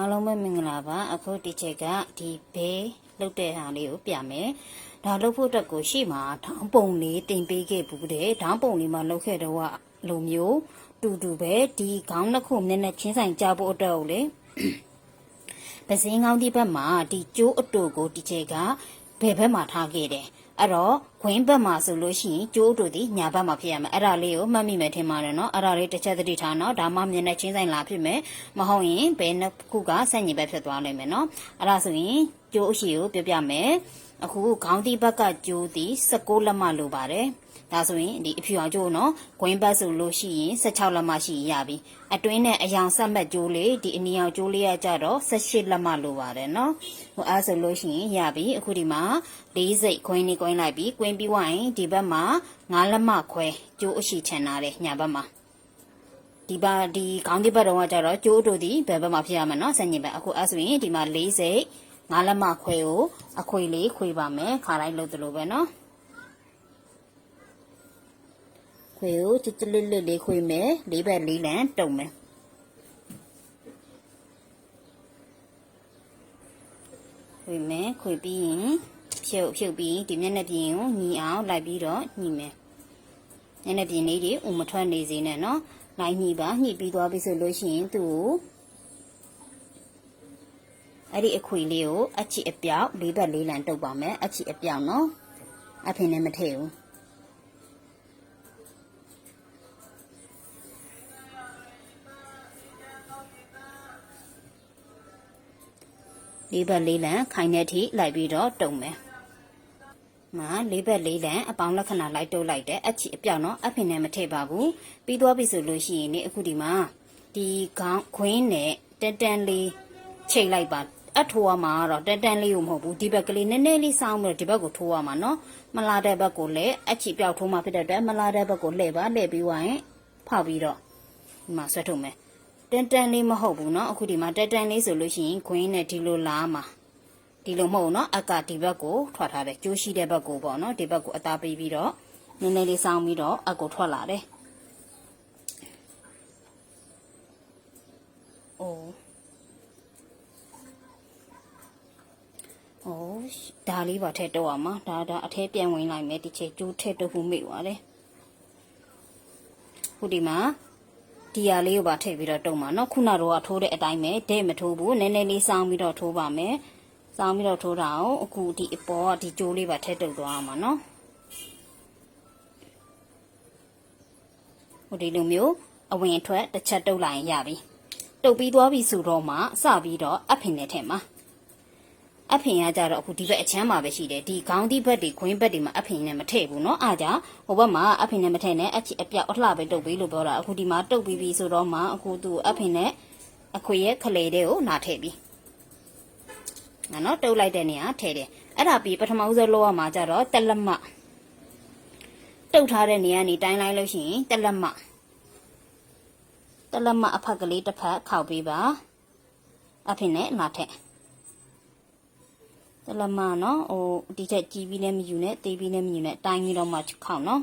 အားလုံးပဲမင်္ဂလာပါအခုဒီချက်ကဒီဘေးလုတ်တဲ့ဟာလေးကိုပြမယ်ဒါလုတ်ဖို့အတွက်ကိုရှေ့မှာထောင်းပုံလေးတင်ပေးခဲ့ဘူးတဲ့ထောင်းပုံလေးမှာလုတ်ခဲ့တော့ကလိုမျိုးတူတူပဲဒီခေါင်းတစ်ခုနည်းနည်းချင်းဆိုင်ကြဖို့အတွက်ကိုလေပစင်းကောင်းဒီဘက်မှာဒီကျိုးအတူကိုဒီချက်ကဘယ်ဘက်မှာထားခဲ့တယ် အဲ့တော့ခွင်းဘက်မှာဆိုလို့ရှိရင်ကျိုးတို့ဒီညာဘက်မှာဖြစ်ရမယ်အဲ့ဒါလေးကိုမှတ်မိမယ်ထင်ပါတယ်နော်အဲ့ဒါလေးတစ်ချက်သတိထားနော်ဒါမှမျက်နှာချင်းဆိုင်လာဖြစ်မယ်မဟုတ်ရင်ဘယ်နှစ်ခုကဆက်ညီဘက်ဖြစ်သွားလိမ့်မယ်နော်အဲ့ဒါဆိုရင်ကျိုးအရှိကိုပြပြမယ်အခုခေါင်းဒီဘက်ကကျိုးဒီ16လက်မလိုပါတယ် ဒါဆိုရင်ဒီအဖြူအောင်ကျိုးနော်ဂွင်းဘက်ဆိုလို့ရှိရင်16လက်မရှိရင်ရပြီအတွင်းနဲ့အယောင်ဆက်မဲ့ကျိုးလေးဒီအနီအောင်ကျိုးလေးကကြတော့18လက်မလိုပါတယ်နော်ဟိုအဲဆိုလို့ရှိရင်ရပြီအခုဒီမှာ၄စိတ်ခွင်းလေးကွင်းလိုက်ပြီကွင်းပြီးဝိုင်းဒီဘက်မှာ9လက်မခွဲကျိုးအရှိချန်ထားတယ်ညာဘက်မှာဒီပါဒီခေါင်းဒီဘက်တော့ကကြတော့ကျိုးတို့ဒီဘယ်ဘက်မှာဖြစ်ရမှာနော်ဆက်ညင်ဘက်အခုအဲဆိုရင်ဒီမှာ၄စိတ်9လက်မခွဲကိုအခွေလေးခွေပါမယ်ခါတိုင်းလုပ်သလိုပဲနော် ခွေကိုချစ်ချစ်လစ်လစ်လေးခွေမယ်လေးဘက်လေးလံတုံမယ်ခွေမယ်ခွေပြီးရင်ဖြုတ်ဖြုတ်ပြီးဒီမျက်နှာပြင်ကိုညီအောင်လိုက်ပြီးတော့ညီမယ်မျက်နှာပြင်လေးတွေဥမထွက်နေစေနဲ့နော်လိုက်ညီပါညှိပြီးသွားပြီဆိုလို့ရှိရင်သူ့ကိုအဲ့ဒီအခွေလေးကိုအချီအပြောက်လေးဘက်လေးလံတုပ်ပါမယ်အချီအပြောက်နော်အဖေနဲ့မထည့်ဘူး လေးဘက်လေးလံခိုင်တဲ့အထိလိုက်ပြီးတော့တုံမယ်။မှာလေးဘက်လေးလံအပေါင်းလက္ခဏာလိုက်တုပ်လိုက်တဲ့အချီအပြောက်တော့အဖင်နဲ့မထည့်ပါဘူး။ပြီးသွားပြီဆိုလို့ရှိရင်လေအခုဒီမှာဒီခေါင်းခွင်းနဲ့တန်တန်လေးချိန်လိုက်ပါအထိုးရမှာတော့တန်တန်လေးကိုမဟုတ်ဘူးဒီဘက်ကလေးနည်းနည်းလေးစောင်းပြီးတော့ဒီဘက်ကိုထိုးရမှာနော်။မလာတဲ့ဘက်ကိုလည်းအချီပြောက်ထိုးမှဖြစ်တဲ့အတွက်မလာတဲ့ဘက်ကိုလှည့်ပါလှည့်ပြီးဝိုင်းဖောက်ပြီးတော့ဒီမှာဆွဲထုတ်မယ်။ တန်တန်လေးမဟုတ်ဘူးเนาะအခုဒီမှာတန်တန်လေးဆိုလို့ရှိရင်ခွင်းနဲ့ဒီလိုလားမှာဒီလိုမဟုတ်เนาะအကဒီဘက်ကိုထွက်ထားတယ်ကျိုးရှိတဲ့ဘက်ကိုပေါ့เนาะဒီဘက်ကိုအသားပေးပြီးတော့နည်းနည်းလေးစောင်းပြီးတော့အကိုထွက်လာတယ်အိုးအိုးဒါလေးပါထည့်တော့ရမှာဒါဒါအထဲပြန်ဝင်လိုက်မယ်ဒီချိန်ကျိုးထည့်တော့မှုမိသွားတယ်ခုဒီမှာ ဒီဟာလေးကိုပါထည့်ပြီးတော့တုံပါနော်ခုနတော့ထိုးတဲ့အတိုင်းပဲတဲ့မထိုးဘူးနည်းနည်းလေးစောင်းပြီးတော့ထိုးပါမယ်စောင်းပြီးတော့ထိုးတာအောင်အခုဒီအပေါ်ကဒီကြိုးလေးပါထည့်တုပ်သွားအောင်ပါနော်ဟိုဒီလိုမျိုးအဝင်အထွက်တစ်ချက်တုပ်လိုက်ရင်ရပြီတုပ်ပြီးသွားပြီဆိုတော့မှစပြီးတော့အဖင်နဲ့ထည့်မှာ အဖင်ကကြတော့အခုဒီဘက်အချမ်းမှာပဲရှိတယ်ဒီခေါင်းဒီဘက်တွေခွင်းဘက်တွေမှာအဖင်နဲ့မထည့်ဘူးเนาะအားကြောင့်ဟိုဘက်မှာအဖင်နဲ့မထည့်နဲ့အချစ်အပြောက်အလှပဲတုပ်ပြီးလို့ပြောတာအခုဒီမှာတုပ်ပြီးပြီဆိုတော့မှအခုသူအဖင်နဲ့အခွေရဲ့ခလေတဲ့ကိုနာထည့်ပြီးနော်တုပ်လိုက်တဲ့နေရာထည့်တယ်အဲ့ဒါပြီးပထမဦးဆုံးလောက်ရမှာကြတော့တက်လက်မတုပ်ထားတဲ့နေရာနေတိုင်းလိုက်လို့ရှိရင်တက်လက်မတက်လက်မအဖက်ကလေးတစ်ဖက်ခောက်ပေးပါအဖင်နဲ့နာထည့် တလမနော်ဟိုဒီချက်ကြီးပြီးလည်းမယူနဲ့တေးပြီးလည်းမယူနဲ့တိုင်းပြီးတော့မှခောက်နော်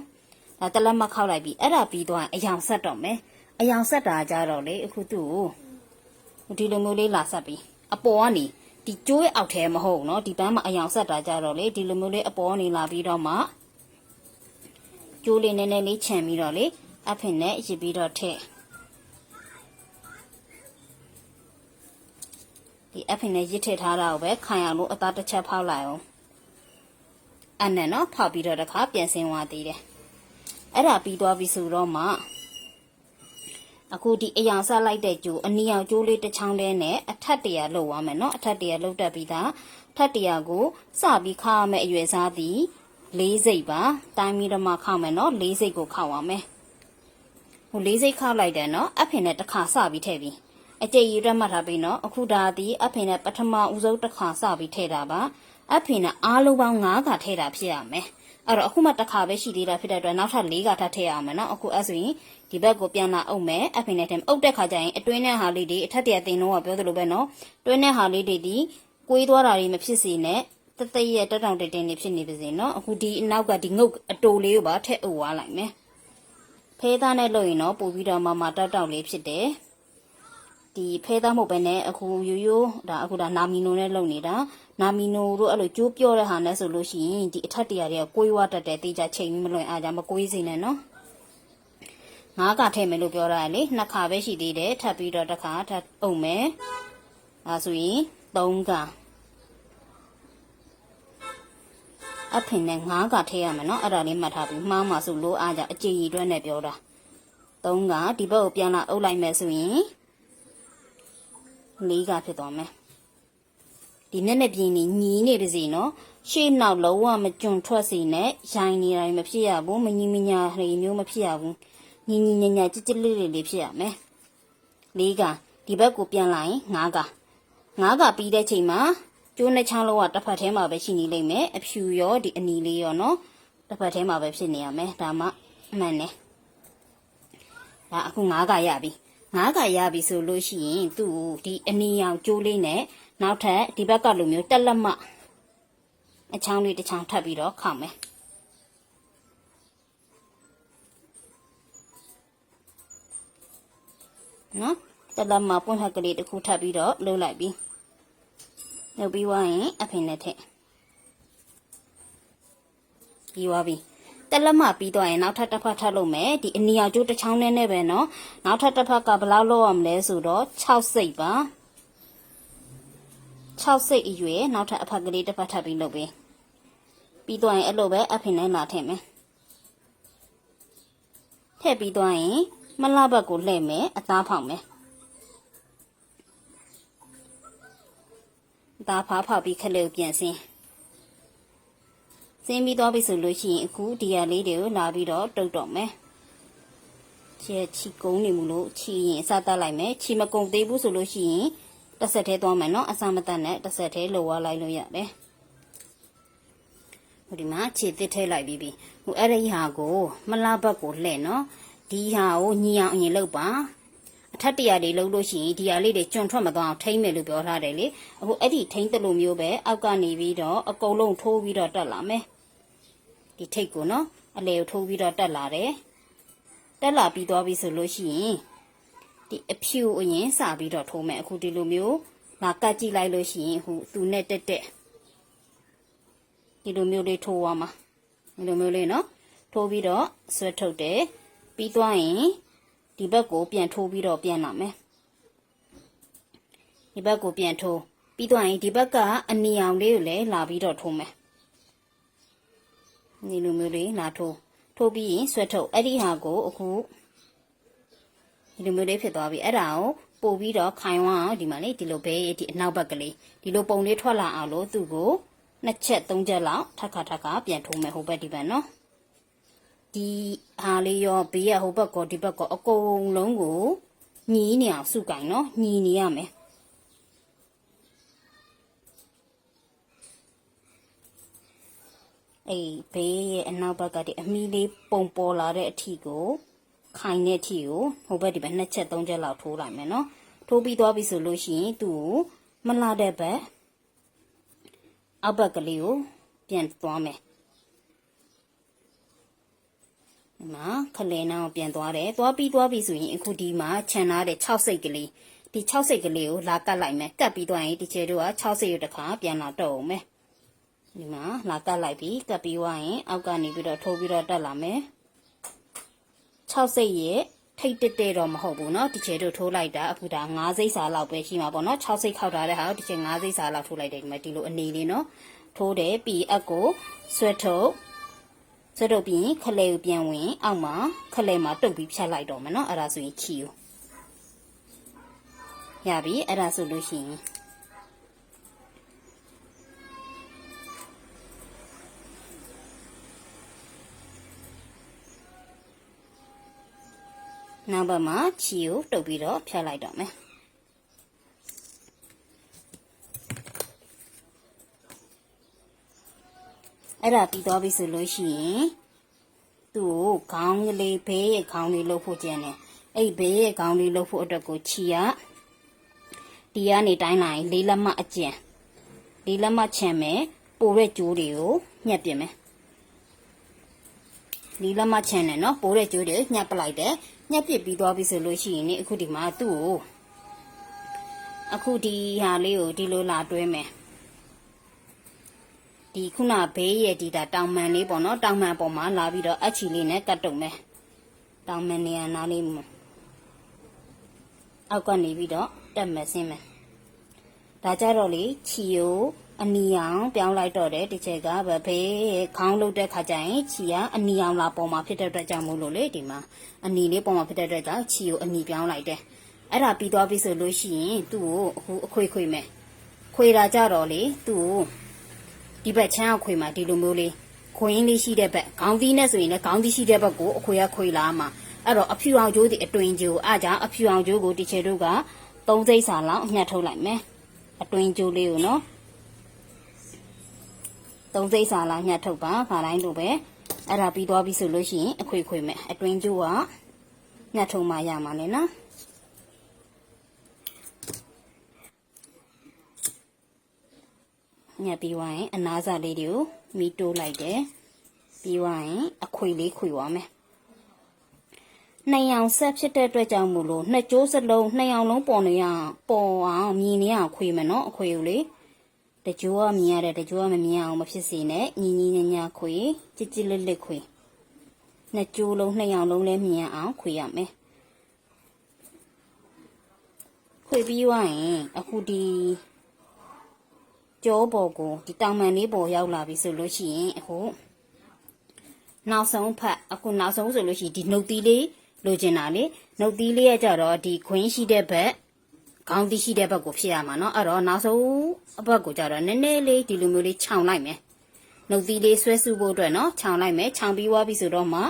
ဒါတလမခောက်လိုက်ပြီးအဲ့ဒါပြီးတော့အယောင်ဆက်တော့မယ်အယောင်ဆက်တာကြတော့လေအခုသူ့ကိုဒီလိုမျိုးလေးလာဆက်ပြီးအပေါ်ကနေဒီကျိုးရဲ့အောက်ထဲမဟုတ်နော်ဒီပန်းမှာအယောင်ဆက်တာကြတော့လေဒီလိုမျိုးလေးအပေါ်ကနေလာပြီးတော့မှကျိုးလေးနည်းနည်းလေးခြံပြီးတော့လေအဖင်နဲ့ရစ်ပြီးတော့ထည့် ဒီအဖင်နဲ့ရစ်ထည့်ထားတာကိုပဲခံရလို့အသားတစ်ချက်ဖောက်လိုက်အောင်အဲ့နဲ့နော်ဖောက်ပြီးတော့တခါပြန်ဆင်းသွားသေးတယ်အဲ့ဒါပြီးသွားပြီဆိုတော့မှအခုဒီအယောင်ဆက်လိုက်တဲ့ကျိုးအနီအောင်ကျိုးလေးတစ်ချောင်းတည်းနဲ့အထက်တရလှုပ်သွားမယ်နော်အထက်တရလှုပ်တက်ပြီးသားထက်တရကိုစပြီးခါရမယ်အရွယ်စားသည်လေးစိတ်ပါတိုင်းပြီးတော့မှခောက်မယ်နော်လေးစိတ်ကိုခောက်ရမယ်ဟိုလေးစိတ်ခောက်လိုက်တယ်နော်အဖင်နဲ့တစ်ခါစပြီးထည့်ပြီး အကျိတ်ရည်ရက်မှတ်ထားပြီးနော်အခုဒါသည်အဖေနဲ့ပထမဦးဆုံးတစ်ခါစပြီးထည့်တာပါအဖေနဲ့အားလုံးပေါင်း9ခါထည့်တာဖြစ်ရမယ်အဲ့တော့အခုမှတစ်ခါပဲရှိသေးတာဖြစ်တဲ့အတွက်နောက်ထပ်4ခါထပ်ထည့်ရအောင်မယ်နော်အခုအဲ့ဆိုရင်ဒီဘက်ကိုပြန်လာအုပ်မယ်အဖေနဲ့ထည့်အုပ်တဲ့ခါကျရင်အတွင်းနဲ့ဟာလေးတွေအထက်တရတင်တော့ပြောသလိုပဲနော်တွင်းနဲ့ဟာလေးတွေဒီကွေးသွားတာတွေမဖြစ်စေနဲ့တတရဲ့တက်တောင်တက်တင်နေဖြစ်နေပါစေနော်အခုဒီအနောက်ကဒီငုတ်အတိုလေးကိုပါထည့်အုပ်သွားလိုက်မယ်ဖဲသားနဲ့လုပ်ရင်တော့ပို့ပြီးတော့မမတက်တောက်လေးဖြစ်တယ် ဒီဖဲသားမဟုတ်ပဲနဲ့အခုရိုးရိုးဒါအခုဒါနာမီနိုနဲ့လုပ်နေတာနာမီနိုတို့အဲ့လိုကြိုးပြောတဲ့ဟာနဲ့ဆိုလို့ရှိရင်ဒီအထက်တရတွေကကိုယ်ဝတတ်တဲ့တေးကြချိန်ပြီးမလွင်အားကြမကိုေးစေနဲ့နော်ငါးကထည့်မယ်လို့ပြောတာလေနှစ်ခါပဲရှိသေးတယ်ထပ်ပြီးတော့တစ်ခါထပ်အုပ်မယ်အဲဆိုရင်သုံးကအဖင်နဲ့ငါးကထည့်ရမယ်နော်အဲ့ဒါလေးမှတ်ထားပြီးမှားမှဆိုလို့အားကြအကြည်ရီတွက်နဲ့ပြောတာသုံးကဒီဘက်ကိုပြန်လာအုပ်လိုက်မယ်ဆိုရင် လေးကဖြစ်သွားမယ်ဒီနဲ့နဲ့ပြင်းနေညီနေပါစေနော်ရှေ့နောက်လုံးဝမကျွံထွက်စေနဲ့ရိုင်းနေတိုင်းမဖြစ်ရဘူးမညီမညာတွေမျိုးမဖြစ်ရဘူးညီညီညာညာကြစ်ကြစ်လေးလေးလေးဖြစ်ရမယ်လေးကဒီဘက်ကိုပြန်လာရင်ငါးကငါးကပြီးတဲ့ချိန်မှာကျိုးနှစ်ချောင်းလုံးကတစ်ဖက်ထဲမှာပဲရှိနေလိမ့်မယ်အဖြူရောဒီအနီလေးရောနော်တစ်ဖက်ထဲမှာပဲဖြစ်နေရမယ်ဒါမှအမှန်နဲ့ဒါအခုငါးကရပြီ ငါးကရပြီဆိုလို့ရှိရင်သူ့ကိုဒီအနီရောင်ကျိုးလေးနဲ့နောက်ထပ်ဒီဘက်ကလိုမျိုးတက်လက်မအချောင်းလေးတစ်ချောင်းထပ်ပြီးတော့ခောက်မယ်နော်တက်လက်မပွင့်ဟက်ကလေးတစ်ခုထပ်ပြီးတော့လှုပ်လိုက်ပြီလှုပ်ပြီးွားရင်အဖင်နဲ့ထည့်ပြီးွားပြီ တက်လက်မပြီးတော့ရင်နောက်ထပ်တစ်ဖက်ထပ်လုပ်မယ်ဒီအနီအောင်ကျိုးတစ်ချောင်းနဲ့နဲ့ပဲနော်နောက်ထပ်တစ်ဖက်ကဘယ်လောက်လုပ်ရမလဲဆိုတော့6စိတ်ပါ6စိတ်အရွယ်နောက်ထပ်အဖက်ကလေးတစ်ဖက်ထပ်ပြီးလုပ်ပေးပြီးတော့ရင်အဲ့လိုပဲအဖင်နဲ့လာထည့်မယ်ထည့်ပြီးတော့ရင်မလှဘက်ကိုလှည့်မယ်အသားဖောက်မယ်အသားဖားဖောက်ပြီးခက်လေးကိုပြန်စင်း စင်းပြီးသွားပြီဆိုလို့ရှိရင်အခုဒီရလေးတွေကိုလာပြီးတော့တုတ်တော့မယ်ချဲချီကုန်းနေမှုလို့ချီရင်အစတတ်လိုက်မယ်ချီမကုန်းသေးဘူးဆိုလို့ရှိရင်တစ်ဆက်သေးသွားမယ်နော်အစမတတ်နဲ့တစ်ဆက်သေးလိုဝါလိုက်လို့ရတယ်ဟိုဒီမှာခြေသစ်ထည့်လိုက်ပြီးပြီဟိုအဲ့ဒီဟာကို မလားဘက်ကိုလှဲ့နော်ဒီဟာကိုညီအောင်အရင်လုပ်ပါအထက်တရတွေလုပ်လို့ရှိရင်ဒီဟာလေးတွေကျွံထွက်မသွားအောင်ထိမ့်မယ်လို့ပြောထားတယ်လေအခုအဲ့ဒီထိမ့်တယ်လို့မျိုးပဲအောက်ကနေပြီးတော့အကုန်လုံးထိုးပြီးတော့တက်လာမယ် ဒီထိတ်ကိုနော်အလေကိုထိုးပြီးတော့တက်လာတယ်တက်လာပြီးသွားပြီဆိုလို့ရှိရင်ဒီအဖြူအရင်စပြီးတော့ထိုးမယ်အခုဒီလိုမျိုးလာကတ်ကြည့်လိုက်လို့ရှိရင်ဟိုသူနဲ့တက်တက်ဒီလိုမျိုးလေးထိုးသွားမှာဒီလိုမျိုးလေးနော်ထိုးပြီးတော့ဆွဲထုတ်တယ်ပြီးသွားရင်ဒီဘက်ကိုပြန်ထိုးပြီးတော့ပြန်လာမယ်ဒီဘက်ကိုပြန်ထိုးပြီးသွားရင်ဒီဘက်ကအနီအောင်လေးကိုလည်းလာပြီးတော့ထိုးမယ် ဒီလိုမျိုးလေးလာထိုးထိုးပြီးရင်ဆွဲထုတ်အဲ့ဒီဟာကိုအခုဒီလိုမျိုးလေးဖြစ်သွားပြီအဲ့ဒါကိုပို့ပြီးတော့ခိုင်ဝအောင်ဒီမှာလေဒီလိုပဲဒီအနောက်ဘက်ကလေးဒီလိုပုံလေးထွက်လာအောင်လို့သူ့ကိုနှစ်ချက်သုံးချက်လောက်ထပ်ခါထပ်ခါပြန်ထိုးမယ်ဟိုဘက်ဒီဘက်နော်ဒီဟာလေးရောဘေးရဟိုဘက်ကောဒီဘက်ကောအကုန်လုံးကိုညီးနေအောင်စုကင်နော်ညီးနေရမယ် အေးဘေးရဲ့အနောက်ဘက်ကဒီအမီလေးပုံပေါ်လာတဲ့အထီကိုခိုင်တဲ့အထီကိုဟိုဘက်ဒီဘက်နှစ်ချက်သုံးချက်လောက်ထိုးလိုက်မယ်နော်ထိုးပြီးသွားပြီဆိုလို့ရှိရင်သူ့ကိုမလာတဲ့ဘက်အောက်ဘက်ကလေးကိုပြန်သွားမယ်ဒီမှာခလဲနောင်ပြန်သွားတယ်သွားပြီးသွားပြီဆိုရင်အခုဒီမှာခြံထားတဲ့6စိတ်ကလေးဒီ6စိတ်ကလေးကိုလာကတ်လိုက်မယ်ကတ်ပြီးသွားရင်ဒီချေတို့က6စိတ်ရတခါပြန်လာတော့အောင်မယ် ဒီမှာလာကတ်လိုက်ပြီးကတ်ပြီးသွားရင်အောက်ကနေပြီးတော့ထိုးပြီးတော့တက်လာမယ်6စိတ်ရဲ့ထိတ်တက်တဲ့တော့မဟုတ်ဘူးเนาะဒီချေတို့ထိုးလိုက်တာအခုဒါ9စိတ်စာလောက်ပဲရှိမှာပေါ့เนาะ6စိတ်ခောက်ထားတဲ့ဟာဒီချေ9စိတ်စာလောက်ထိုးလိုက်တယ်ဒီမှာဒီလိုအနေလေးเนาะထိုးတယ်ပြီးအက်ကိုဆွဲထုတ်ဆွဲထုတ်ပြီးခလဲကိုပြန်ဝင်အောက်မှာခလဲမှာတုပ်ပြီးဖြတ်လိုက်တော့မယ်เนาะအဲ့ဒါဆိုရင်ချီကိုရပြီအဲ့ဒါဆိုလို့ရှိရင် နောက်ဘက်မှာချီကိုတုပ်ပြီးတော့ဖြတ်လိုက်တော့မယ်အဲ့ဒါပြီးသွားပြီဆိုလို့ရှိရင်သူ့ကိုခေါင်းကလေးဘေးရဲ့ခေါင်းလေးလှုပ်ဖို့ကြံတယ်အဲ့ဘေးရဲ့ခေါင်းလေးလှုပ်ဖို့အတွက်ကိုချီရဒီကနေတိုင်းလိုက်လေးလက်မအကျန်လေးလက်မချန်မယ်ပိုတဲ့ကြိုးတွေကိုညှက်ပြမယ်လေးလက်မချန်တယ်နော်ပိုတဲ့ကြိုးတွေညှက်ပလိုက်တယ် ညှက်ပစ်ပြီးသွားပြီဆိုလို့ရှိရင်အခုဒီမှာသူ့ကိုအခုဒီဟာလေးကိုဒီလိုလာတွဲမယ်ဒီခုနဘေးရဲ့ဒီတာတောင်မှန်လေးပေါ့နော်တောင်မှန်ပေါ်မှာလာပြီးတော့အချီလေးနဲ့ကတ်တုံမယ်တောင်မှန်နေရာနားလေးမှာအောက်ကနေပြီးတော့တက်မယ်ဆင်းမယ်ဒါကြတော့လေချီကို အနီအောင်ပြောင်းလိုက်တော့တယ်ဒီချက်ကဗဘေးခေါင်းလုတ်တဲ့ခါကျရင်ချီကအနီအောင်လာပေါ်မှာဖြစ်တဲ့အတွက်ကြောင့်မို့လို့လေဒီမှာအနီလေးပေါ်မှာဖြစ်တဲ့အတွက်ကြောင့်ချီကိုအနီပြောင်းလိုက်တယ်အဲ့ဒါပြီးသွားပြီဆိုလို့ရှိရင်သူ့ကိုအခုအခွေခွေမယ်ခွေတာကြတော့လေသူ့ကိုဒီဘက်ချမ်းအခွေမှာဒီလိုမျိုးလေးခွင်းလေးရှိတဲ့ဘက်ခေါင်းသီးနဲ့ဆိုရင်လည်းခေါင်းသီးရှိတဲ့ဘက်ကိုအခွေကခွေလာမှာအဲ့တော့အဖြူအောင်ကျိုးဒီအတွင်ကျိုးအားကြောင့်အဖြူအောင်ကျိုးကိုဒီချေတို့ကသုံးစိမ့်စာလောက်ညှက်ထုတ်လိုက်မယ်အတွင်ကျိုးလေးကိုနော် သုံးစိတ်စာလာညှက်ထုတ်ပါခါတိုင်းလိုပဲအဲ့ဒါပြီးသွားပြီဆိုလို့ရှိရင်အခွေခွေမဲ့အတွင်းကျိုးကညှက်ထုတ်မှရမှာလေနော်ညှက်ပြီးသွားရင်အနားစာလေးတွေကိုမီးတိုးလိုက်တယ်ပြီးသွားရင်အခွေလေးခွေသွားမယ်နှစ်ယောင်ဆက်ဖြစ်တဲ့အတွက်ကြောင့်မို့လို့နှစ်ကျိုးစလုံးနှစ်ယောင်လုံးပေါ်နေရအောင်ပေါ်အောင်မြင်နေအောင်ခွေမယ်နော်အခွေကိုလေ တကြိုးကမြင်ရတယ်တကြိုးကမမြင်အောင်မဖြစ်စေနဲ့ညီညီညာညာခွေကြစ်ကြစ်လစ်လစ်ခွေနှစ်ကြိုးလုံးနှစ်ယောင်လုံးလည်းမြင်အောင်ခွေရမယ်ခွေပြီးသွားရင်အခုဒီကြောပေါ်ကိုဒီတောင်မှန်လေးပေါ်ရောက်လာပြီဆိုလို့ရှိရင်အခုနောက်ဆုံးဖတ်အခုနောက်ဆုံးဆိုလို့ရှိရင်ဒီနှုတ်သီးလေးလိုချင်တာလေနှုတ်သီးလေးကကြတော့ဒီခွင်းရှိတဲ့ဘက် ခေါင်းတိရှိတဲ့ဘက်ကိုဖြစ်ရမှာเนาะအဲ့တော့နောက်ဆုံးအဘက်ကိုကြတော့နည်းနည်းလေးဒီလိုမျိုးလေးခြောင်လိုက်မယ်နှုတ်သီးလေးဆွဲစုဖို့အတွက်เนาะခြောင်လိုက်မယ်ခြောင်ပြီးွားပြီဆိုတော့မှ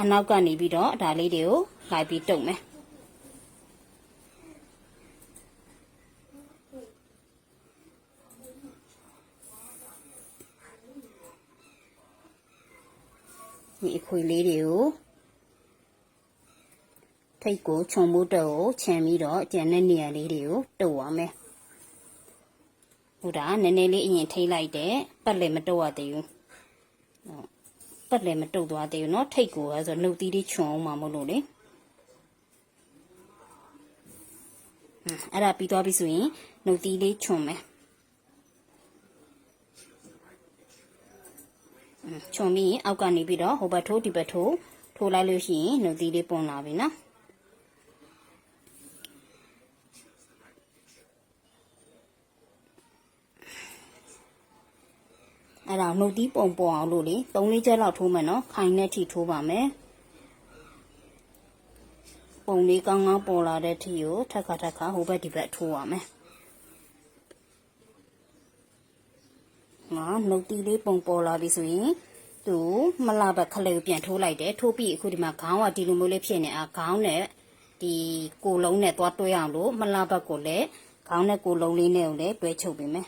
အနောက်ကနေပြီးတော့ဒါလေးတွေကိုလိုက်ပြီးတုပ်မယ်ဒီအခွေလေးတွေကို ထိတ်ကိုခြုံမှုတော့ကိုခြံပြီးတော့ကျန်တဲ့နေရာလေးတွေကိုတုပ်ရမယ်ဟိုဒါနည်းနည်းလေးအရင်ထိတ်လိုက်တယ်ပတ်လည်းမတုပ်ရသေးဘူးဟုတ်ပတ်လည်းမတုပ်သွားသေးဘူးเนาะထိတ်ကိုအဲဆိုနှုတ်သီးလေးခြုံအောင်မှာမဟုတ်လို့လေဟွန်းအဲ့ဒါပြီးသွားပြီဆိုရင်နှုတ်သီးလေးခြုံမယ်ဟွန်းခြုံပြီးရင်အောက်ကနေပြီးတော့ဟိုဘက်ထိုးဒီဘက်ထိုးထိုးလိုက်လို့ရှိရင်နှုတ်သီးလေးပွန်လာပြီနော် အဲ့ဒါနှုတ်သီးပုံပေါ်အောင်လို့လေ၃လေးချက်လောက်ထိုးမယ်နော်ခိုင်တဲ့ထိထိုးပါမယ်ပုံလေးကောင်းကောင်းပေါ်လာတဲ့ထိကိုထက်ခါထက်ခါဟိုဘက်ဒီဘက်ထိုးပါမယ်ငါနှုတ်သီးလေးပုံပေါ်လာပြီဆိုရင်သူမလာဘက်ခလေးကိုပြန်ထိုးလိုက်တယ်ထိုးပြီးအခုဒီမှာခေါင်းကဒီလိုမျိုးလေးဖြစ်နေအာခေါင်းနဲ့ဒီကိုလုံးနဲ့သွားတွဲအောင်လို့မလာဘက်ကိုလည်းခေါင်းနဲ့ကိုလုံးလေးနဲ့ကိုလည်းတွဲချုပ်ပေးမယ်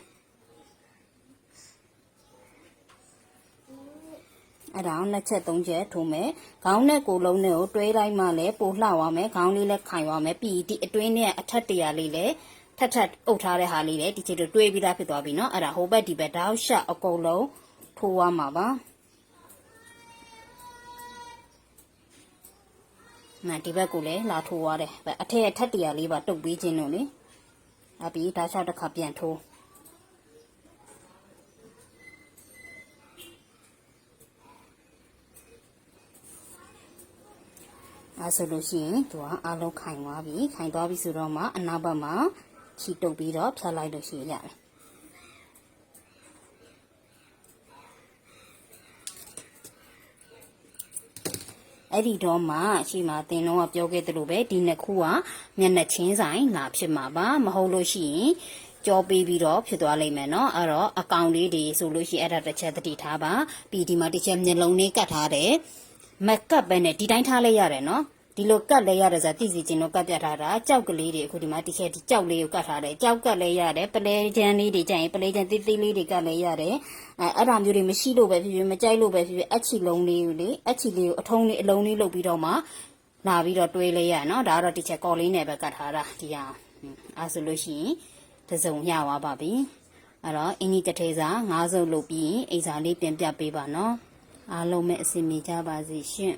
အဲ့ဒါနှစ်ချက်သုံးချက်ထိုးမယ်ခေါင်းနဲ့ကိုယ်လုံးနဲ့ကိုတွဲလိုက်မှလည်းပိုလှသွားမယ်ခေါင်းလေးလည်းခိုင်သွားမယ်ပြီးဒီအတွင်းနဲ့အထက်တရာလေးလည်းထက်ထက်အုပ်ထားတဲ့ဟာလေးလည်းဒီချိန်တို့တွဲပြီးသားဖြစ်သွားပြီเนาะအဲ့ဒါဟိုဘက်ဒီဘက်တောက်ရှအကုန်လုံးထိုးရမှာပါနာဒီဘက်ကိုလည်းလာထိုးရတယ်အထက်အထက်တရာလေးပါတုပ်ပြီးခြင်းလို့လေအပြီးဒါလျှောက်တစ်ခါပြန်ထိုး အဲဆိုလို့ရှိရင်သူကအလုံးခိုင်သွားပြီခိုင်သွားပြီဆိုတော့မှအနောက်ဘက်မှာချီတုပ်ပြီးတော့ဖြတ်လိုက်လို့ရှိရင်ရတယ်အဲ့ဒီတော့မှရှိမှတင်တော့ကပြောခဲ့သလိုပဲဒီနှစ်ခုကမျက်နှာချင်းဆိုင်လာဖြစ်မှာပါမဟုတ်လို့ရှိရင်ကြောပေးပြီးတော့ဖြစ်သွားလိမ့်မယ်เนาะအဲ့တော့အကောင်လေးတွေဆိုလို့ရှိရင်အဲ့ဒါတစ်ချက်သတိထားပါပြီးဒီမှာတစ်ချက်မျက်လုံးလေးကတ်ထားတယ် မကပ်ပဲနဲ့ဒီတိုင်းထားလိုက်ရတယ်နော်ဒီလိုကတ်လဲရတယ်ဆိုတာသိစီချင်းတော့ကတ်ပြထားတာကြောက်ကလေးတွေအခုဒီမှာဒီခဲဒီကြောက်လေးကိုကတ်ထားတယ်ကြောက်ကတ်လဲရတယ်ပလဲချမ်းလေးတွေကြရင်ပလဲချမ်းသေးသေးလေးတွေကတ်လဲရတယ်အဲအဲ့ဒါမျိုးတွေမရှိလို့ပဲဖြစ်ဖြစ်မကြိုက်လို့ပဲဖြစ်ဖြစ်အချီလုံးလေးကိုလေအချီလေးကိုအထုံးလေးအလုံးလေးလုပ်ပြီးတော့မှလာပြီးတော့တွေးလဲရနော်ဒါကတော့ဒီချက်ကော်လေးနဲ့ပဲကတ်ထားတာဒီဟာအဲဆိုလို့ရှိရင်တစ်စုံညသွားပါပြီအဲ့တော့အင်းကြီးတစ်ထေစာ၅စုပ်လုပ်ပြီးအိမ်စာလေးပြန်ပြပေးပါနော် အားလုံးပဲအစီအမီကြပါစေရှင်